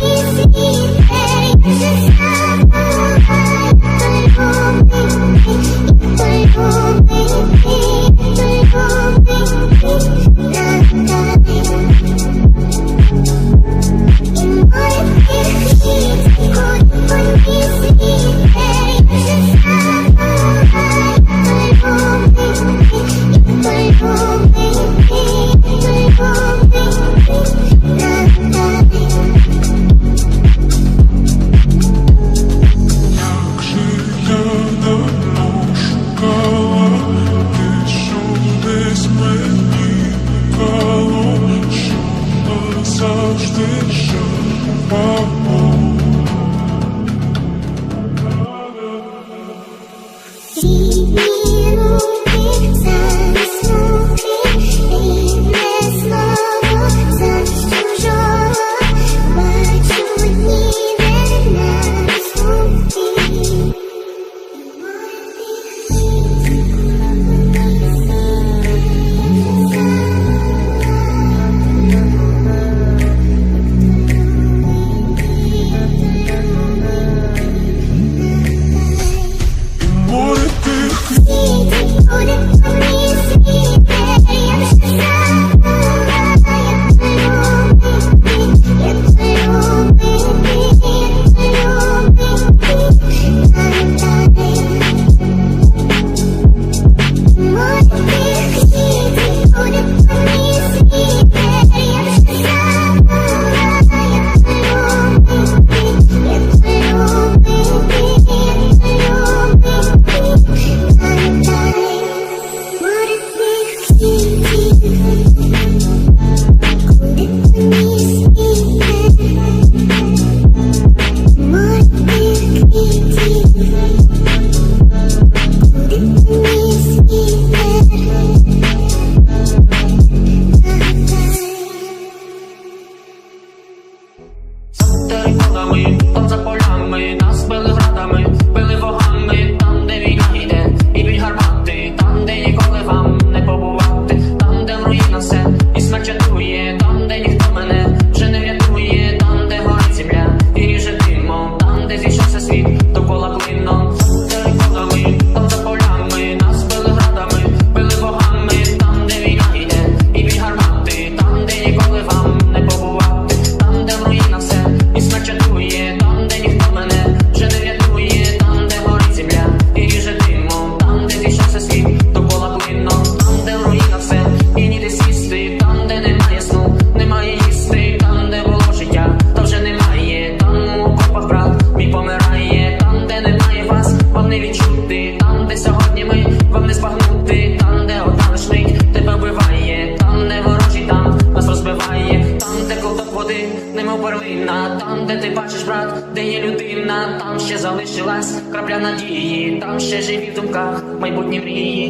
Життя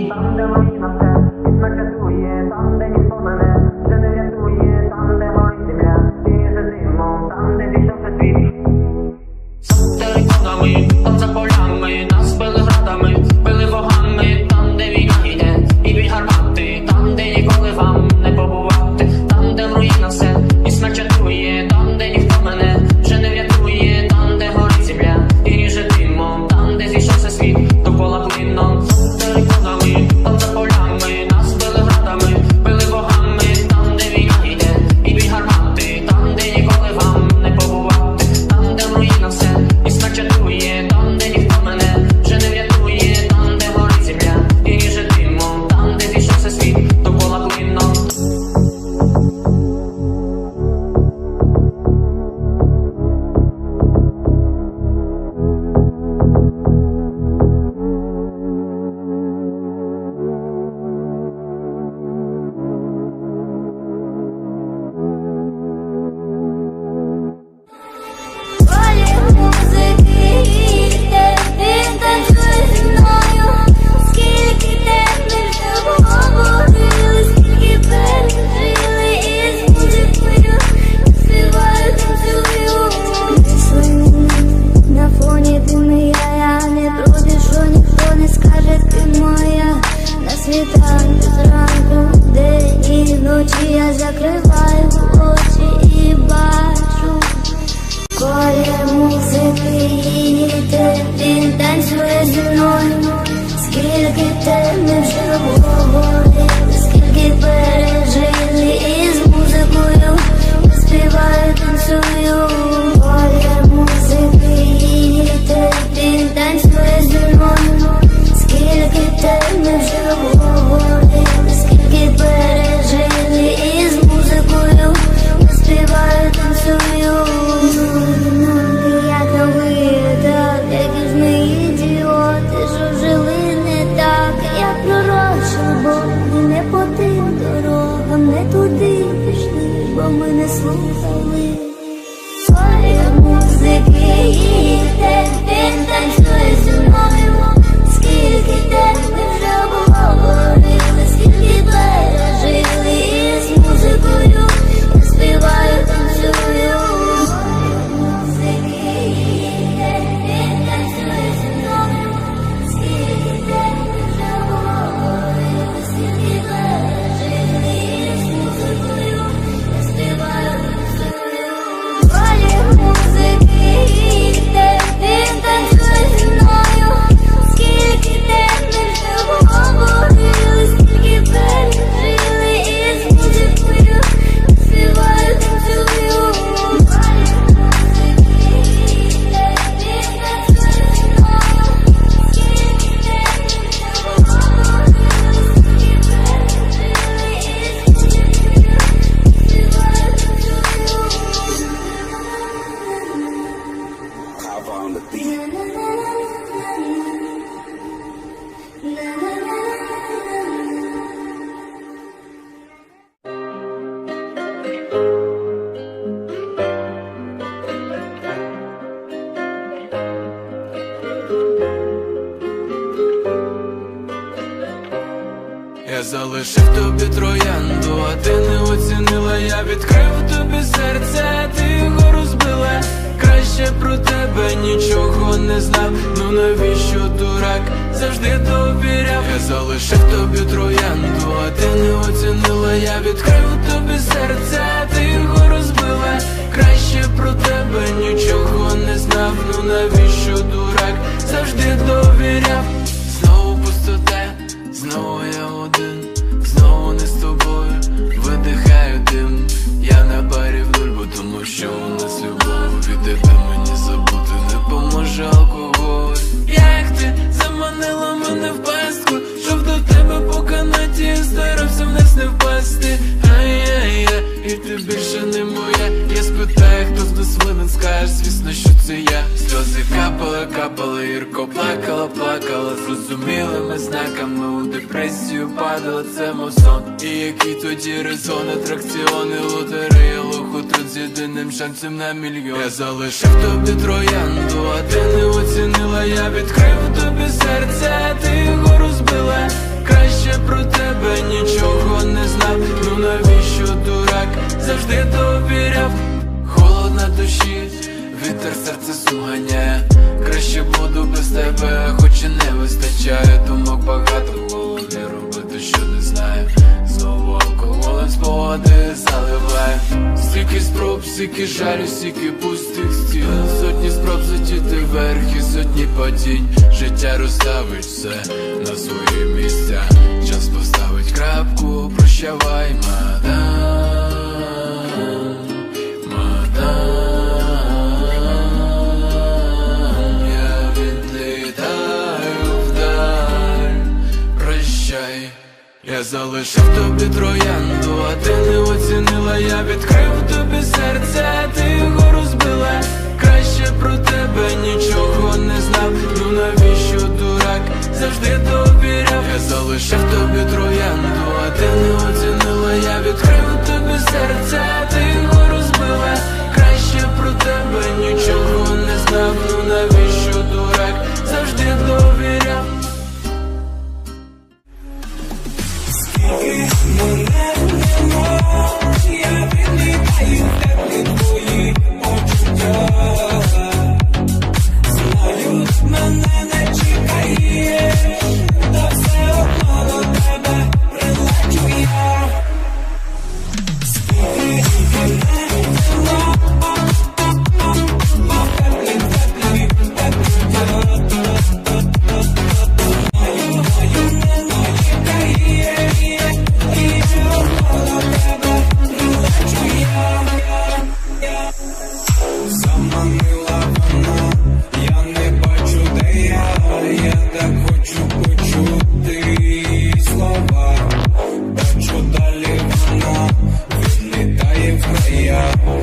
bang damay bang бо ми не слухали. Твої музики йде, він танцює зі мною. Скільки те ми вже обговорили, залишив тобі троянду, а ти не оцінила, я відкрив тобі серце, ти його розбила. Краще про тебе нічого не знав. Ну навіщо дурак завжди довіряв? Я залишив тобі троянду, а ти не оцінила, я відкрив тобі серце, ти його розбила. Краще про тебе нічого не знав. Ну навіщо дурак завжди довіряв? Знову пустота, знову один, знову не з тобою, видихаю дим. Я на барі в нульбу, тому що у нас депресію падала, це мов сон. І який тоді резон, атракціони, лотерея, лохотрон з єдиним шансом на мільйон. Я залишив тобі троянду, а ти не оцінила, я відкрив тобі серце, ти його розбила. Краще про тебе нічого не знав. Ну навіщо дурак завжди довіряв? Холод на душі, вітер серце суганяє. Краще буду без тебе, хоч і не вистачає. Думок багато знаю. Знову алкоголем спогади заливає. Стільки спроб, стільки жалю, стільки пустих стін. Сотні спроб затіти вверх і сотні падінь. Життя розставить все на свої місця. Час поставить крапку, прощавай, мадам. Я залишив тобі троянду, а ти не оцінила, я відкрив тобі серце, а ти його розбила. Краще про тебе нічого не знав. Ну навіщо дурак завжди довіряв? Я залишив тобі троянду, а ти не оцінила, я відкрив тобі серце, а ти його розбила. Краще про тебе нічого не знав. Ну навіщо? yeah.